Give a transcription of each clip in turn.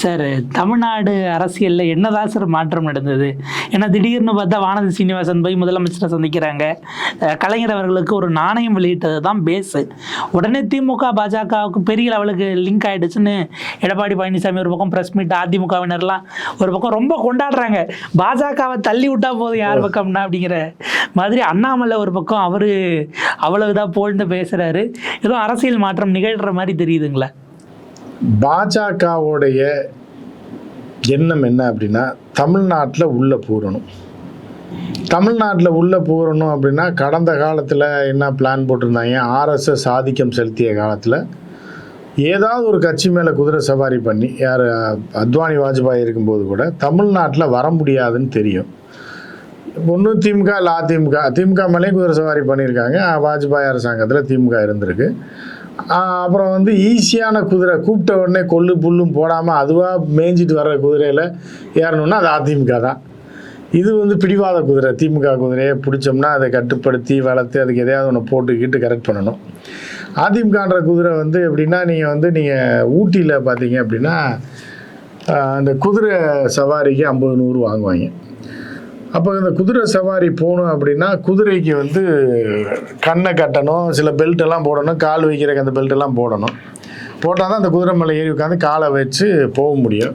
Sir Tamil Nadu அரசியலில் என்னதான் sir மாற்றம் நடந்தது? ஏன்னா திடீர்னு பார்த்தா வானதி சீனிவாசன் போய் முதலமைச்சரை சந்திக்கிறாங்க. கலைஞர் அவர்களுக்கு ஒரு நாணயம் வெளியிட்டது தான் பேஸு. உடனே திமுக பாஜகவுக்கு பெரிய லெவலுக்கு லிங்க் ஆகிடுச்சுன்னு எடப்பாடி பழனிசாமி ஒரு பக்கம் ப்ரெஸ் மீட் அதிமுகவினர்லாம் ஒரு பக்கம் ரொம்ப கொண்டாடுறாங்க. பாஜகவை தள்ளி விட்டா போதும் யார் பக்கம்னா அப்படிங்கிற மாதிரி அண்ணாமலை ஒரு பக்கம் அவர் அவ்வளவுதான் போழ்ந்து பேசுகிறாரு ஏதோ அரசியல் மாற்றம் நிகழ்கிற மாதிரி தெரியுதுங்களா. பாஜகவுடைய எண்ணம் என்ன அப்படின்னா தமிழ்நாட்டில் உள்ள பூரணும். தமிழ்நாட்டில் உள்ள பூரணும் அப்படின்னா கடந்த காலத்தில் என்ன பிளான் போட்டிருந்தாங்க? ஆர்எஸ்எஸ் ஆதிக்கம் செலுத்திய காலத்தில் ஏதாவது ஒரு கட்சி மேலே குதிரை சவாரி பண்ணி யார் அத்வானி வாஜ்பாய் இருக்கும்போது கூட தமிழ்நாட்டில் வர முடியாதுன்னு தெரியும். ஒன்று திமுக இல்லை அதிமுக. திமுக மேலேயும் குதிரை சவாரி பண்ணியிருக்காங்க. வாஜ்பாய் அரசாங்கத்தில் திமுக இருந்திருக்கு. அப்புறம் வந்து ஈஸியான குதிரை. கூப்பிட்ட உடனே கொள்ளு புல்லும் போடாமல் அதுவாக மேய்ஞ்சிட்டு வர்ற குதிரையில் ஏறணும்னா அது அதிமுக தான். இது வந்து பிடிவாத குதிரை திமுக குதிரையை பிடிச்சோம்னா அதை கட்டுப்படுத்தி வளர்த்து அதுக்கு எதையாவது ஒன்று போட்டுக்கிட்டு கரெக்ட் பண்ணணும். அதிமுகன்ற குதிரை வந்து எப்படின்னா நீங்கள் வந்து நீங்கள் ஊட்டியில் பார்த்தீங்க அப்படின்னா அந்த குதிரை சவாரிக்கு ஐம்பது நூறு வாங்குவாங்க. அப்போ இந்த குதிரை சவாரி போகணும் அப்படின்னா குதிரைக்கு வந்து கண்ணை கட்டணும் சில பெல்ட் எல்லாம் போடணும் கால் வைக்கிறக்கு அந்த பெல்ட் எல்லாம் போடணும். போட்டால் தான் அந்த குதிரை மேலே ஏறி உட்காந்து காலை வச்சு போக முடியும்.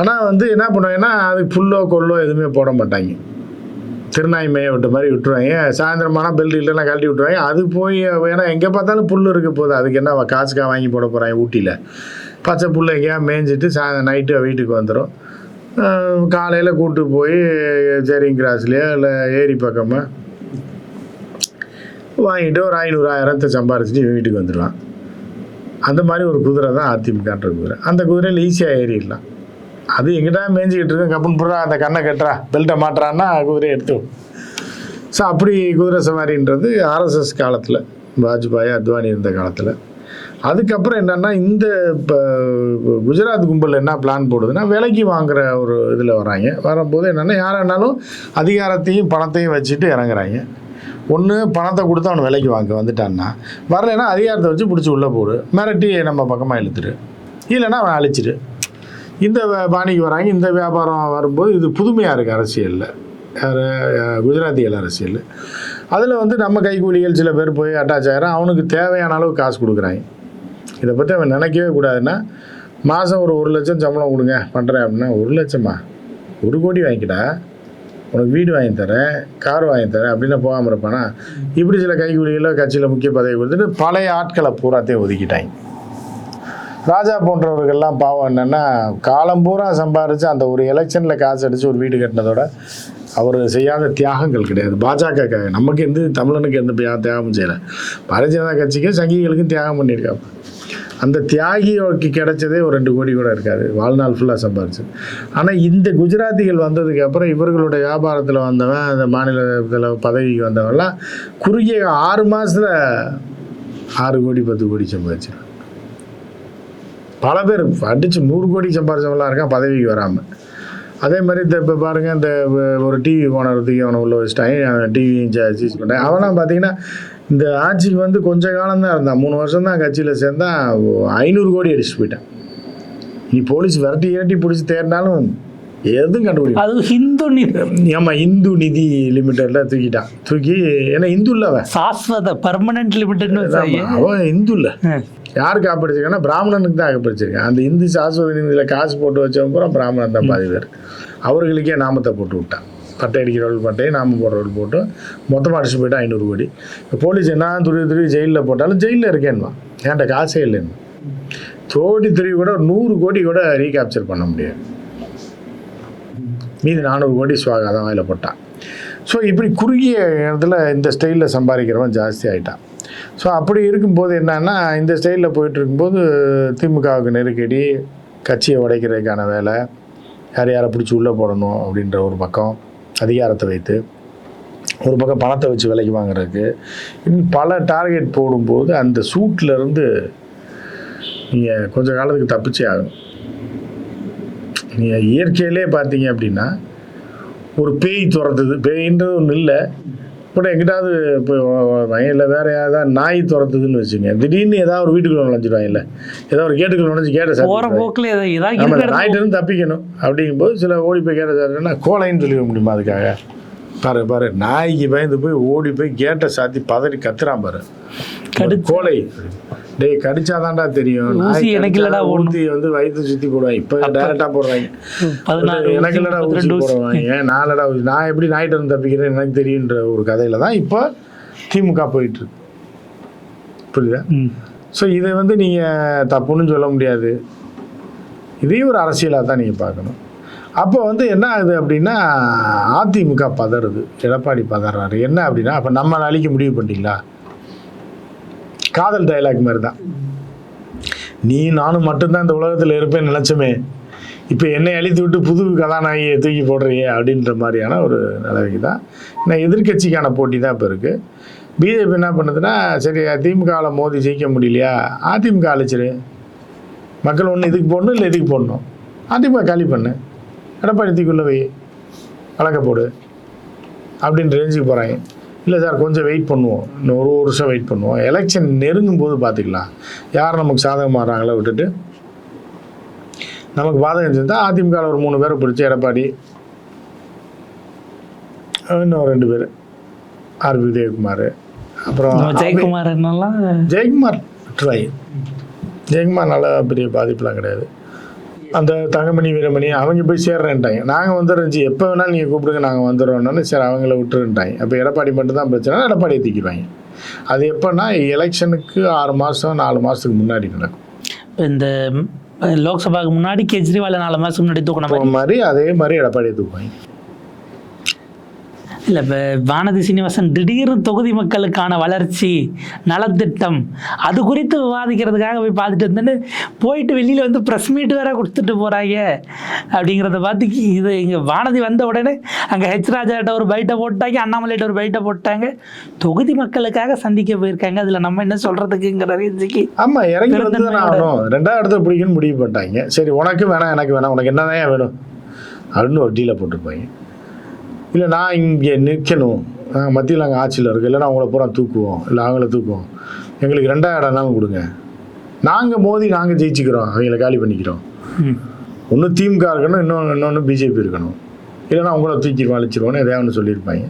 ஆனால் வந்து என்ன பண்ணுவாங்கன்னா அதுக்கு புல்லோ கொல்லோ எதுவுமே போட மாட்டாங்க. திருநாய் மேய விட்ட மாதிரி விட்டுருவாங்க. சாயந்தரமானா பெல்ட் இல்லைன்னா கழட்டி விட்டுருவாங்க. அது போய் ஏன்னா எங்கே பார்த்தாலும் புல் இருக்க போகுது. அதுக்கு என்ன காசுக்காக வாங்கி போட போகிறாங்க ஊட்டியில். பச்சை புல் எங்கேயா மேய்ஞ்சிட்டு சாயந்தரம் நைட்டு வீட்டுக்கு வந்துடும் காலையில் கூப்பிட்டு போய் சேரிங் கிராஸ்லேயோ இல்லை ஏரி பக்கமாக வாங்கிட்டு ஒரு ஐநூறு ஆயிரத்தை சம்பாரிச்சிட்டு வீட்டுக்கு வந்துடலாம். அந்த மாதிரி ஒரு குதிரை தான் அதிமுகன்ற குதிரை. அந்த குதிரையில் ஈஸியாக ஏறிடலாம் அது எங்கிட்ட மேய்ஞ்சிக்கிட்டு இருக்கேன் கப்புன்னு புறா அந்த கண்ணை கட்டுறா பெல்ட்டை மாட்டுறான்னா குதிரையை எடுத்து ஸோ அப்படி குதிரை சவாரின்றது ஆர்எஸ்எஸ் காலத்தில் வாஜ்பாய் அத்வானி இருந்த காலத்தில். அதுக்கப்புறம் என்னென்னா இந்த இப்போ குஜராத் கும்பல் என்ன பிளான் போடுதுன்னா விலைக்கு வாங்குற ஒரு இதில் வராங்க வரும்போது என்னென்னா யாரானாலும் அதிகாரத்தையும் பணத்தையும் வச்சுட்டு இறங்குறாங்க. ஒன்று பணத்தை கொடுத்து அவன் விலைக்கு வாங்க வந்துட்டான்னா வரலைன்னா அதிகாரத்தை வச்சு பிடிச்சி உள்ளே போடு. மிரட்டி நம்ம பக்கமாக இழுத்துரு. இல்லைன்னா அவன் அழிச்சிரு. இந்த பாணிக்கு வராங்க. இந்த வியாபாரம் வரும்போது இது புதுமையாக இருக்குது அரசியலில். குஜராத்தியல் குஜராத்திகள் அரசியல் அதில் வந்து நம்ம கைக்கூலிகள் சில பேர் போய் அட்டாச் ஆகிறான் அவனுக்கு தேவையான அளவு காசு கொடுக்குறாங்க. இதை பற்றி அவன் நினைக்கவே கூடாதுன்னா மாதம் ஒரு ஒரு லட்சம் சம்பளம் கொடுங்க பண்ணுறேன் அப்படின்னா ஒரு லட்சமா? ஒரு கோடி வாங்கிக்கிடா. உனக்கு வீடு வாங்கி தரேன் கார் வாங்கி தரேன் அப்படின்னு போகாமல் இருப்பானா? இப்படி சில கைக்கூலிகளை கட்சியில் முக்கிய பதவி கொடுத்துட்டு பழைய ஆட்களை பூராத்தையும் ஒதுக்கிட்டாங்க. ராஜா போன்றவர்கள்லாம் பாவம் என்னென்னா காலம் பூரா சம்பாரித்து அந்த ஒரு எலெக்ஷனில் காசு அடித்து ஒரு வீடு கட்டினதோட அவர் செய்யாத தியாகங்கள் கிடையாது. பாஜக நமக்கு எந்த தமிழனுக்கு எந்த தியாகமும் செய்யலை. பாரதிய ஜனதா கட்சிக்கும் சங்கிகளுக்கும் தியாகம் பண்ணியிருக்காங்க. அந்த தியாகிக்கு கிடைச்சதே ஒரு ரெண்டு கோடி கூட இருக்காது. வாழ்நாள் ஃபுல்லாக சம்பாரிச்சு. ஆனால் இந்த குஜராத்திகள் வந்ததுக்கப்புறம் இவர்களுடைய வியாபாரத்தில் வந்தவன் அந்த மாநிலத்தில் பதவிக்கு வந்தவன்லாம் குறுகிய ஆறு மாதத்தில் ஆறு கோடி பத்து கோடி சம்பாதிச்சிருக்கான் பல பேர் அடித்து நூறு கோடி சம்பாரிச்சவங்களாம் இருக்கான் பதவிக்கு வராமல் அதே மாதிரி இந்த இப்போ பாருங்கள் இந்த ஒரு டிவி ஓனரத்துக்கு அவனை உள்ள வச்சுட்டாங்க டிவி சீஸ் பண்ணேன் அவனாம் பார்த்தீங்கன்னா இந்த ஆட்சிக்கு வந்து கொஞ்ச காலம் தான் இருந்தான். மூணு வருஷம் தான் கட்சியில் சேர்ந்தான் ஐநூறு கோடி அடிச்சுட்டு போயிட்டான். நீ போலீஸ் விரட்டி விரட்டி பிடிச்சி தேடினாலும் எதுவும் கண்டுபிடிக்கும் அது ஹிந்து நி- ஆமாம் இந்து நிதி லிமிட்டடில் தூக்கிட்டான். தூக்கி ஏன்னா இந்து இல்லை அவன். சாஸ்வத பர்மனன்ட் லிமிட்டட்னு அவன் இந்து இல்லை. யார் காப்பிடிச்சிருக்கான்னா பிராமணனுக்கு தான் காப்பிடிச்சிருக்கான் அந்த இந்து சாஸ்வத நிதியில் காசு போட்டு வச்சவங்க பூரா பிராமணன் தான் பாதி பேர். அவர்களுக்கே நாமத்தை போட்டு விட்டான். பட்டை அடிக்கிறவள் பட்டையை நாம போடுறவள் போட்டு. மொத்தமாக அடிச்சு போயிட்டு ஐநூறு கோடி. இப்போ போலீஸ் என்ன துருவி துருவி ஜெயிலில் போட்டாலும் ஜெயிலில் இருக்கேன்மா. ஏன்ட்ட காசே இல்லைன்னு. தோடி துருவி கூட நூறு கோடி கூட ரீகேப்சர் பண்ண முடியாது. மீதி நானூறு கோடி சுவாகாதான் வாயில் போட்டான் ஸோ இப்படி குறுகிய இடத்துல இந்த ஸ்டைலில் சம்பாதிக்கிறவன் ஜாஸ்தி ஆகிட்டான் ஸோ அப்படி இருக்கும்போது என்னன்னா இந்த ஸ்டைலில் போயிட்டு இருக்கும்போது திமுகவுக்கு நெருக்கடி கட்சியை உடைக்கிறதுக்கான வேலை யார் யாரை பிடிச்சி உள்ளே போடணும் அப்படின்ற ஒரு பக்கம். அதிகாரத்தை வைத்து ஒரு பக்கம் பணத்தை வச்சு விலைக்கு வாங்குறதுக்கு இன்னும் பல டார்கெட் போடும்போது அந்த சூட்லேருந்து நீங்கள் கொஞ்ச காலத்துக்கு தப்பிச்சே ஆகணும். நீங்கள் இயற்கையிலே பார்த்தீங்க அப்படின்னா ஒரு பேய் துரத்துது. பேயின்றது ஒன்றும் இல்லை. கூட எங்கிட்டாவது இப்போ வயலில் வேற ஏதாவது நாய் துரத்துதுன்னு வச்சுங்க. திடீர்னு ஏதாவது ஒரு வீட்டுக்குள்ள நுழைஞ்சிடுவாங்கல்ல. ஏதாவது ஒரு கேட்டுக்குள்ள நுழைஞ்சு கேட்ட சார் போக்குல ஏதாவது இருக்கிற இடத்துல நாயிட்ட தப்பிக்கணும். அப்படிங்கும்போது சில ஓடி போய் கேட்ட சார்னா கோலைன்னு சொல்லிட முடியுமா அதுக்காக? பாரு பாரு நாய்க்கு பயந்து போய் ஓடி போய் கேட்டை சாத்தி பதறி கத்துறான் பாரு. கோலை. டேய் கடிச்சாதான்டா தெரியும். ஊசி எனக்கு இல்லடா. ஊசி வந்து வயிற்று சுத்தி போடுவாங்க. இப்போ டைரக்டா போடுறாங்க. பதினாறு எனக்கு இல்லடா ஊசி. போடுவாங்க. ஊசி. நான் எப்படி நாயிட்ட இருந்து தப்பிக்கிறேன் எனக்கு தெரியுன்ற ஒரு கதையில தான் இப்போ திமுக போயிட்டு இருக்கு. புரியுதா. ஸோ இதை வந்து நீங்கள் தப்புன்னு சொல்ல முடியாது. இதையும் ஒரு அரசியலாக தான் நீங்கள் பார்க்கணும். அப்போ வந்து என்ன ஆகுது அப்படின்னா அதிமுக பதறுது. எடப்பாடி பதறாரு. என்ன அப்படின்னா அப்போ நம்ம அழிக்க முடிவு பண்ணிட்டீங்களா? காதல் டைலாக் மாதிரி தான் நீ நானும் மட்டும்தான் இந்த உலகத்தில் இருப்பேன் நினச்சமே இப்போ என்னை அழித்து விட்டு புது கதாநாயகியை தூக்கி போடுறியே அப்படின்ற மாதிரியான ஒரு நிலைமைக்கு தான் நான் எதிர்க்கட்சிக்கான போட்டி தான் இப்போ இருக்குது பிஜேபி என்ன பண்ணுதுன்னா சரி திமுகவில் மோதி ஜெயிக்க முடியலையா? அதிமுக அழைச்சிரு. மக்கள் ஒன்று இதுக்கு போடணும் இல்லை இதுக்கு போடணும்? அதிமுக காலி பண்ணு. எடப்பாடி தூக்கிள்ள வை. வழக்க போடு. அப்படின்ற ரேஞ்சுக்கு போகிறாங்க இல்லை சார் கொஞ்சம் வெயிட் பண்ணுவோம். இன்னும் ஒரு வருஷம் வெயிட் பண்ணுவோம். எலெக்ஷன் நெருங்கும் போது பார்த்துக்கலாம். யார் நமக்கு சாதகம் மாறுறாங்களோ விட்டுட்டு. நமக்கு பாதகம் செஞ்சால் அதிமுகவில் ஒரு மூணு பேரை பிடிச்சி எடப்பாடி இன்னும் ரெண்டு பேர். ஆர் விஜயகுமார் அப்புறம் நம்ம ஜெயக்குமார் ஜெயக்குமார் ட்ரை ஜெயக்குமார் நல்ல பெரிய பாதிப்புலாம் கிடையாது. அந்த தங்கமணி வீரமணி அவங்க போய் சேர்றேன்ட்டாங்க. நாங்கள் வந்துடுறோம். ஜி எப்போ வேணாலும் நீங்கள் கூப்பிடுங்க நாங்கள் வந்துடுறோம்னு சரி அவங்கள விட்டுருன்ட்டாங்க அப்போ எடப்பாடி மட்டும் தான் பிரச்சனை எடப்பாடியை தூக்கிடுவாங்க. அது எப்போன்னா எலெக்ஷனுக்கு ஆறு மாதம் நாலு மாதத்துக்கு முன்னாடி நடக்கும். இந்த லோக்சபாவுக்கு முன்னாடி கெஜ்ரிவால் நாலு மாசம் முன்னாடி இப்போ மாதிரி அதே மாதிரி எடப்பாடியை தூக்குவாங்க. இல்லை இப்போ வானதி சீனிவாசன் திடீர்னு தொகுதி மக்களுக்கான வளர்ச்சி நலத்திட்டம் அது குறித்து விவாதிக்கிறதுக்காக போய் பார்த்துட்டு இருந்தேன்னு போயிட்டு வெளியில் வந்து ப்ரெஸ் மீட் வேற கொடுத்துட்டு போகிறாங்க அப்படிங்கிறத பார்த்து இது இங்கே வானதி வந்த உடனே அங்கே ஹெச் ராஜாட்ட ஒரு பைட்டை போட்டாங்க அண்ணாமலைகிட்ட ஒரு பைட்டை போட்டாங்க. தொகுதி மக்களுக்காக சந்திக்க போயிருக்காங்க. அதில் நம்ம என்ன சொல்கிறதுக்குங்கிற ரேஞ்சுக்கு ஆமாம் இறங்கி ஆகணும். ரெண்டாவது இடத்த பிடிக்குன்னு முடிவு பண்ணிட்டாங்க. சரி உனக்கு வேணாம் எனக்கு வேணாம் உனக்கு என்னதான் வேணும் அப்படின்னு ஒரு டீலை போட்டிருப்பாங்க. இல்லை நான் இங்கே நிற்கணும் நாங்கள் மத்தியில் நாங்கள் ஆட்சியில் இருக்கோம். இல்லைன்னா அவங்கள பூரா தூக்குவோம். இல்லை அவங்கள தூக்குவோம். எங்களுக்கு ரெண்டாயிரம் இடம்னாலும் கொடுங்க. நாங்கள் மோதி நாங்கள் ஜெயிச்சுக்கிறோம். அவங்கள காலி பண்ணிக்கிறோம். ஒன்று திமுக இருக்கணும் இன்னொன்று இன்னொன்று பிஜேபி இருக்கணும். இல்லைன்னா அவங்கள தூக்கிடுவோம் அழிச்சிருவோன்னு எதையா ஒன்று சொல்லியிருப்பாங்க.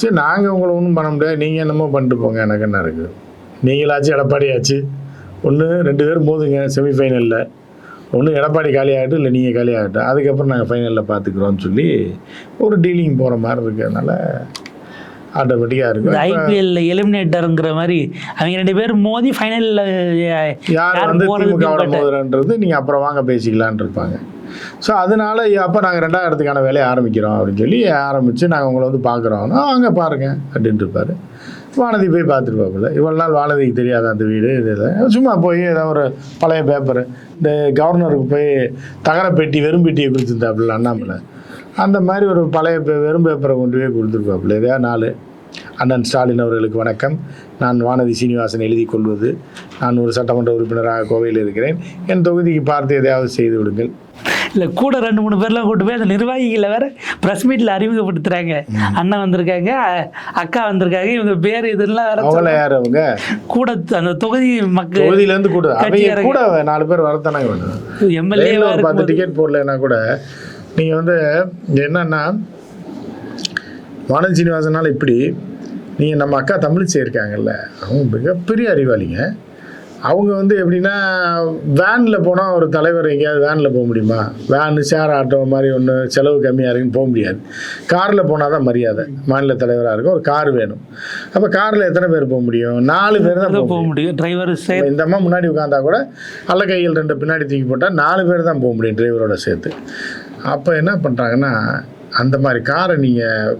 சரி நாங்கள் உங்களை ஒன்றும் பண்ண முடியாது. நீங்கள் என்னமோ பண்ணிட்டு போங்க. எனக்கு என்ன இருக்குது நீங்களாச்சும் எடப்பாடியாச்சு. ஒன்று ரெண்டு பேரும் மோதுங்க. செமிஃபைனலில் ஒன்று எடப்பாடி காலியாகட்டும் இல்லை நீங்கள் காலியாகட்டும். அதுக்கப்புறம் நாங்கள் ஃபைனலில் பார்த்துக்குறோம்னு சொல்லி ஒரு டீலிங் போகிற மாதிரி இருக்கிறதுனால ஆட்டோமேட்டிக்காக இருக்கும். இப்ப ஐபிஎல்ல எலிமினேட்டருங்கிற மாதிரி அவங்க ரெண்டு பேரும் மோதி ஃபைனலில் யார் வந்து திமுகவோட மோதுறன்றது நீங்கள் அப்புறம் வாங்க பேசிக்கலான் இருப்பாங்க. ஸோ அதனால அப்போ நாங்கள் ரெண்டாவது இடத்துக்கான வேலையை ஆரம்பிக்கிறோம் அப்படின்னு சொல்லி ஆரம்பித்து நாங்கள் உங்களை வந்து பார்க்குறோம் வாங்க பாருங்க அப்படின்ட்டு இருப்பாரு. வானதி போய் பார்த்துருப்பாப்புல இவ்வளோ நாள் வானதிக்கு தெரியாத அந்த வீடு இது சும்மா போய் ஏதாவது ஒரு பழைய பேப்பர் இந்த கவர்னருக்கு போய் தகர பெட்டி வெறும் பெட்டியை கொடுத்துருந்தாப்புல அண்ணாமலை. அந்த மாதிரி ஒரு பழைய பே- வெறும் பேப்பரை கொண்டு போய் கொடுத்துருப்பாப்புல. எதையா நாலு அண்ணன் ஸ்டாலின் அவர்களுக்கு வணக்கம். நான் வானதி சீனிவாசன் எழுதி கொள்வது. நான் ஒரு சட்டமன்ற உறுப்பினராக கோவையில் இருக்கிறேன். என் தொகுதிக்கு பார்த்து எதையாவது செய்து விடுங்கள். இல்லை கூட ரெண்டு மூணு பேர்லாம் கூட்டு போய் அந்த நிர்வாகிகளை வேற ப்ரெஸ் மீட்டில் அறிமுகப்படுத்துறாங்க. அண்ணன் வந்திருக்காங்க அக்கா வந்திருக்காங்க இவங்க பேர் இதெல்லாம் வேற அவங்கள யார் அவங்க? கூட அந்த தொகுதி மக்கள் தொகுதியிலேருந்து கூட அவங்க. கூட நாலு பேர் வரத்தானே எம்எல்ஏ ஒரு பத்து டிக்கெட் போடலைன்னா கூட நீங்கள் வந்து என்னன்னா வானதி சீனிவாசனால இப்படி நீங்கள் நம்ம அக்கா தமிழிசை இருக்காங்கல்ல அவங்க மிகப்பெரிய அறிவாளிங்க. அவங்க வந்து எப்படின்னா வேனில் போனால் ஒரு தலைவர் எங்கேயாவது வேனில் போக முடியுமா? வேனு ஷேர் ஆட்டோ மாதிரி ஒன்று செலவு கம்மியாக இருக்குன்னு போக முடியாது. காரில் போனால் தான் மரியாதை. மாநில தலைவராக இருக்கும் ஒரு கார் வேணும். அப்போ காரில் எத்தனை பேர் போக முடியும்? நாலு பேர் தான் போக முடியும். டிரைவர் இந்த அம்மா முன்னாடி உட்காந்தா கூட அல்ல கையில் ரெண்டு பின்னாடி தூக்கி போட்டால் நாலு பேர் தான் போக முடியும் டிரைவரோட சேர்த்து. அப்போ என்ன பண்ணுறாங்கன்னா அந்த மாதிரி காரை நீங்கள்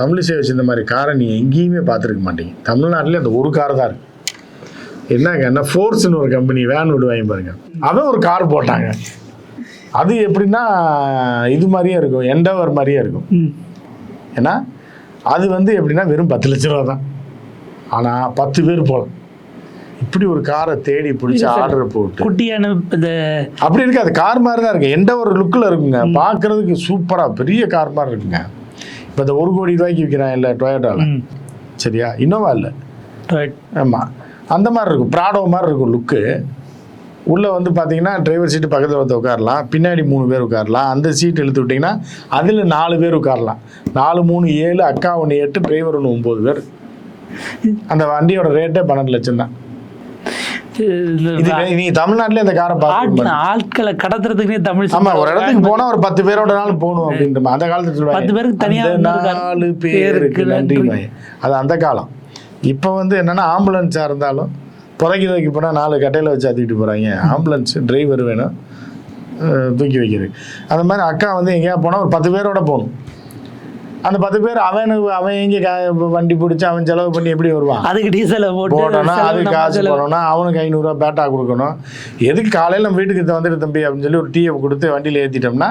தமிழிசை வச்சிருந்த மாதிரி காரை நீங்கள் எங்கேயுமே பார்த்துருக்க மாட்டீங்க. தமிழ்நாட்டிலே அந்த ஒரு கார் தான் இருக்கு. என்னங்க என்ன ஃபோர்ஸ்னு ஒரு கம்பெனி வேன் விடுவாங்க பாருங்க. அவன் ஒரு கார் போட்டாங்க. அது எப்படின்னா இது மாதிரியே இருக்கும் எண்டவர் மாதிரியே இருக்கும். ஏன்னா அது வந்து எப்படின்னா வெறும் பத்து லட்ச ரூபா தான். ஆனால் பத்து பேர் போகலாம் இப்படி ஒரு காரை தேடி பிடிச்சி ஆர்டர் போட்டு. குட்டியான இந்த அப்படி இருக்கு அது கார் மாதிரி தான் இருக்கு. எந்த ஒரு லுக்கில் இருக்குங்க. பார்க்கறதுக்கு சூப்பராக பெரிய கார் மாதிரி இருக்குங்க. இப்போ இந்த ஒரு கோடி ரூபாய்க்கு விற்கிறான் இல்லை டொயோட்டாவில் சரியா? இன்னோவா இல்லை. ஆமாம் அந்த மாதிரி இருக்கும். ப்ராடோ மாதிரி இருக்கும் லுக்கு உள்ளே வந்து பார்த்தீங்கன்னா டிரைவர் சீட்டு பக்கத்தில் வந்து உட்காரலாம். பின்னாடி மூணு பேர் உட்காரலாம். அந்த சீட் இழுத்து விட்டிங்கன்னா அதில் நாலு பேர் உட்காரலாம். நாலு மூணு ஏழு அக்கா ஒன்று எட்டு டிரைவர் ஒன்று ஒம்பது பேர். அந்த வண்டியோட ரேட்டே பன்னெண்டு லட்சம் தான். இந்த இது நீ தமிழ்நாட்டிலே இந்த காரை பார்த்து ஆட்களை கடத்துறதுக்குன்னே தமிழ் ஆமா ஒரு இடத்துக்கு போனா ஒரு பத்து பேரோட நாள் போகணும் அப்படின்ற. அந்த காலத்துல பத்து பேருக்கு தனியா. நாலு பேருக்கு நன்றி. அது அந்த காலம். இப்போ வந்து என்னென்னா ஆம்புலன்ஸாக இருந்தாலும் புதைக்கி தூக்கி போனால் நாலு கட்டையில் வச்சு அத்திக்கிட்டு போகிறாங்க ஆம்புலன்ஸ் டிரைவர் வேணும் தூக்கி வைக்கிறது. அந்த மாதிரி அக்கா வந்து எங்கேயா போனால் ஒரு பத்து பேரோட போகணும். அந்த பத்து பேர் அவனுக்கு அவன் எங்கே வண்டி பிடிச்சி அவன் செலவு பண்ணி எப்படி வருவான்? அதுக்கு டீசலை போட்டு போடணும் செலவு அதுக்கு காசு. பண்ணணும் அவனுக்கு ஐநூறுரூவா பேட்டா கொடுக்கணும். எதுக்கு காலையில் நம்ம வீட்டுக்கு வந்துட்டு தம்பி அப்படின்னு சொல்லி ஒரு டீயை கொடுத்து வண்டியில் ஏற்றிட்டோம்னா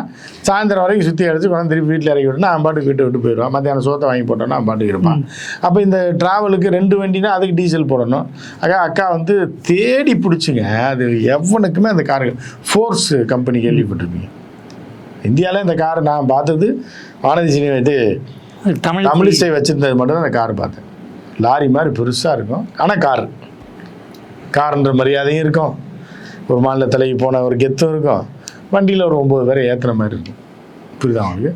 சாயந்தரம் வரைக்கும் சுற்றி அடிச்சு கொண்டு திருப்பி வீட்டில் இறக்கி விட்டுனா அவன் பாட்டுக்கு வீட்டை விட்டு போயிடுவான். மத்தியானம் சோத்தை வாங்கி போட்டோன்னா அவன் பாட்டுக்கு இருப்பான். அப்போ இந்த ட்ராவலுக்கு ரெண்டு வண்டினா அதுக்கு டீசல் போடணும். அக்கா அக்கா வந்து தேடி பிடிச்சிங்க. அது எவனுக்குமே அந்த காரு ஃபோர்ஸ் கம்பெனி கேள்விப்பட்டிருப்பீங்க. இந்தியாவில் இந்த கார் நான் பார்த்தது வானதி சினிமா இது தமிழ் தமிழிசை வச்சிருந்தது மட்டும் தான் அந்த கார் பார்த்தேன். லாரி மாதிரி பெருசாக இருக்கும். ஆனால் கார் காருன்ற மரியாதையும் இருக்கும். ஒரு மாநில தலைக்கு போன ஒரு கெத்தும் இருக்கும். வண்டியில் ஒரு ஒம்பது பேரை ஏற்றுன மாதிரி இருக்கும். புரியுதா உங்களுக்கு?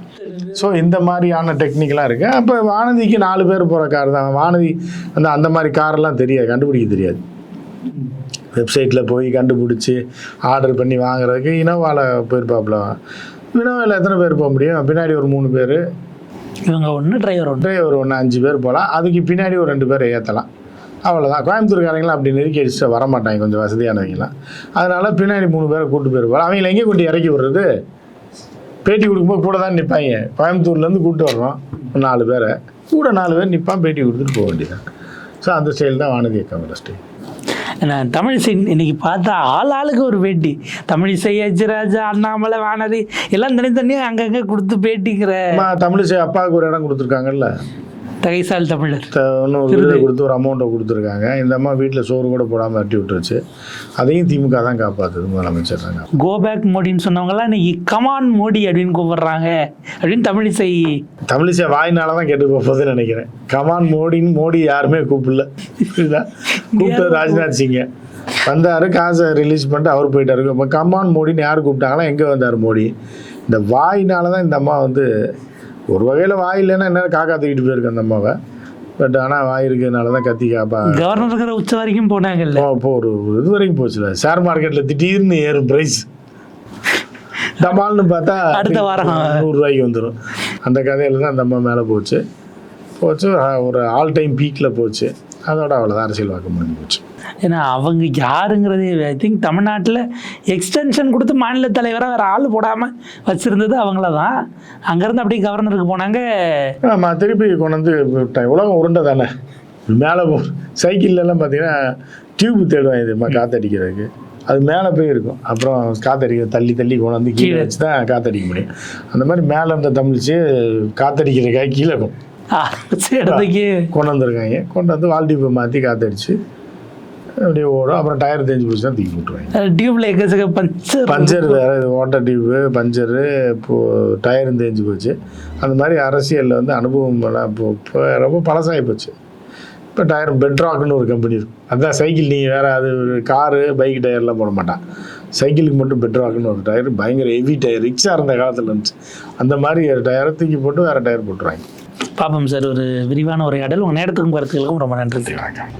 ஸோ இந்த மாதிரியான டெக்னிக்கெலாம் இருக்குது அப்போ வானதிக்கு நாலு பேர் போகிற கார் தான். வானதி அந்த அந்த மாதிரி காரெல்லாம் தெரியாது. கண்டுபிடிக்க தெரியாது. வெப்சைட்டில் போய் கண்டுபிடிச்சி ஆர்டர் பண்ணி வாங்குறதுக்கு இனோவாவில் போயிருப்பாப்புல இனோவாவில் எத்தனை பேர் போக முடியும்? பின்னாடி ஒரு மூணு பேர். இவங்க ஒன்று டிரைவர் ஒன்று டிரைவர் ஒன்று அஞ்சு பேர் போகலாம். அதுக்கு பின்னாடி ஒரு ரெண்டு பேர் ஏற்றலாம் அவ்வளோதான் கோயம்புத்தூர்காரங்களாம் அப்படி நெருக்கி அடிச்சுட்டு வர மாட்டாங்க கொஞ்சம் வசதியானவங்களாம் அதனால பின்னாடி மூணு பேரை கூட்டு போயிரு. போகலாம். அவங்கள எங்கே கொண்டு இறக்கி விடுறது? பேட்டி கொடுக்கும்போது கூட தான் நிற்பாங்க கோயம்புத்தூர்லேருந்து கூப்பிட்டு வர்றோம். நாலு பேரை. கூட நாலு பேர் நிற்பான் பேட்டி கொடுத்துட்டு போக வேண்டியதான் ஸோ அந்த ஸ்டைல் தான் வானதி அக்காவோட ஸ்டைல் நான் தமிழிசை இன்னைக்கு பார்த்தா ஆள் ஆளுக்கு ஒரு பேட்டி. தமிழிசை அஜிராஜா அண்ணாமலை வானதி எல்லாம் தனித்தனியாக அங்கங்கே கொடுத்து பேட்டிக்கிற அம்மா தமிழிசை அப்பாவுக்கு ஒரு இடம் கொடுத்துருக்காங்கல்ல? தகைசால் தமிழர். விருதை கொடுத்து ஒரு அமௌண்ட்டை கொடுத்துருக்காங்க. இந்த அம்மா வீட்டில் சோறு கூட போடாமல் தட்டி விட்டுருச்சு. அதையும் திமுக தான் காப்பாற்றுது முதலமைச்சர் தாங்க கோ பேக் மோடின்னு சொன்னவங்கலாம் இன்னைக்கு கமான் மோடி அப்படின்னு கூப்பிடுறாங்க. அப்படின்னு தமிழிசை. தமிழிசை வாயினால தான் கெட்டு போகுதுன்னு நினைக்கிறேன். கமான் மோடின்னு மோடி யாருமே கூப்பிடல. கூப்பிட்டது ராஜ்நாத் சிங்க. வந்தார் காசை ரிலீஸ் பண்ணிட்டு அவர் போயிட்டாரு. இப்போ கமான் மோடின்னு யார் கூப்பிட்டாங்களா எங்கே வந்தார் மோடி? இந்த வாயினால தான் இந்த அம்மா வந்து ஒரு வகையில் வாய் இல்லைன்னா என்ன காக்கா தூக்கிட்டு போயிருக்கு அந்த அம்மாவை. பட் ஆனால் வாய் இருக்கிறதுனால தான் கத்தி காப்பா. கவர்னர் உச்ச வரைக்கும் போனாங்கல்ல. இப்போ ஒரு இது வரைக்கும் போச்சுல ஷேர் மார்க்கெட்டில் திடீர்னு ஏறும் ப்ரைஸ் தமால்னு பார்த்தா அடுத்த வாரம். நூறுரூவாய்க்கு வந்துடும் அந்த கதையில் தான் அந்த அம்மா மேலே போச்சு. போச்சு ஒரு ஆல் டைம் பீக்கில் போச்சு. அதோட அவ்வளோதான் அரசியல் வாக்கு முடிஞ்சு போச்சு. ஏன்னா அவங்க யாருங்கிறதே ஐ திங்க் தமிழ்நாட்டில் எக்ஸ்டென்ஷன் கொடுத்து மாநில தலைவராக வேறு ஆள் போடாமல் வச்சுருந்தது அவங்கள தான். அங்கேருந்து அப்படியே கவர்னருக்கு போனாங்க. ஆமாம் திருப்பி கொண்டு வந்து. உலகம் உருண்டை தானே மேலே போ சைக்கிள்லாம் பார்த்தீங்கன்னா டியூப் தேடுவாங்க இதுமா காற்றடிக்கிறதுக்கு அது மேலே போய் இருக்கும். அப்புறம் காற்றடிக்க தள்ளி தள்ளி கொண்டு வந்து கீழே. வச்சு தான் காற்றடிக்க முடியும். அந்த மாதிரி மேலே இருந்த தமிழ்ச்சி காற்றடிக்கிறதுக்காக கீழே இருக்கும் கொண்டு வந்திருக்காங்க. கொண்டு வந்து வால்டிப்பை மாற்றி காற்றடிச்சு அப்படியே ஓடும். அப்புறம் டயர் தேஞ்சு போச்சு தான் தூக்கி விட்டுருவாங்க டியூப்ல எக்கச்சக்க பஞ்சர் பஞ்சர் வேறு இது ஓட்ட டியூப்பு பஞ்சரு இப்போது டயரும் தேஞ்சு போச்சு. அந்த மாதிரி அரசியலில் வந்து அனுபவம் எல்லாம் இப்போ இப்போ ரொம்ப பழசாகி போச்சு. இப்போ டயர் பெட்ராக்னு ஒரு கம்பெனி இருக்கும் அதான் சைக்கிள் நீங்கள் வேறு அது காரு பைக் டயர்லாம் போட மாட்டான். சைக்கிளுக்கு மட்டும் பெட்ராக்னு ஒரு டயர் பயங்கர ஹெவி டயர் ரிக்ஷா இருந்த காலத்தில் இருந்துச்சு. அந்த மாதிரி டயரை தூக்கி போட்டு வேறு டயர் போட்டுருவாங்க. பாப்போம் சார் ஒரு விரிவான உரையாடல். உங்கள் நேரத்துக்கும் கருத்துக்களுக்கும் ரொம்ப நன்றி வணக்கம்.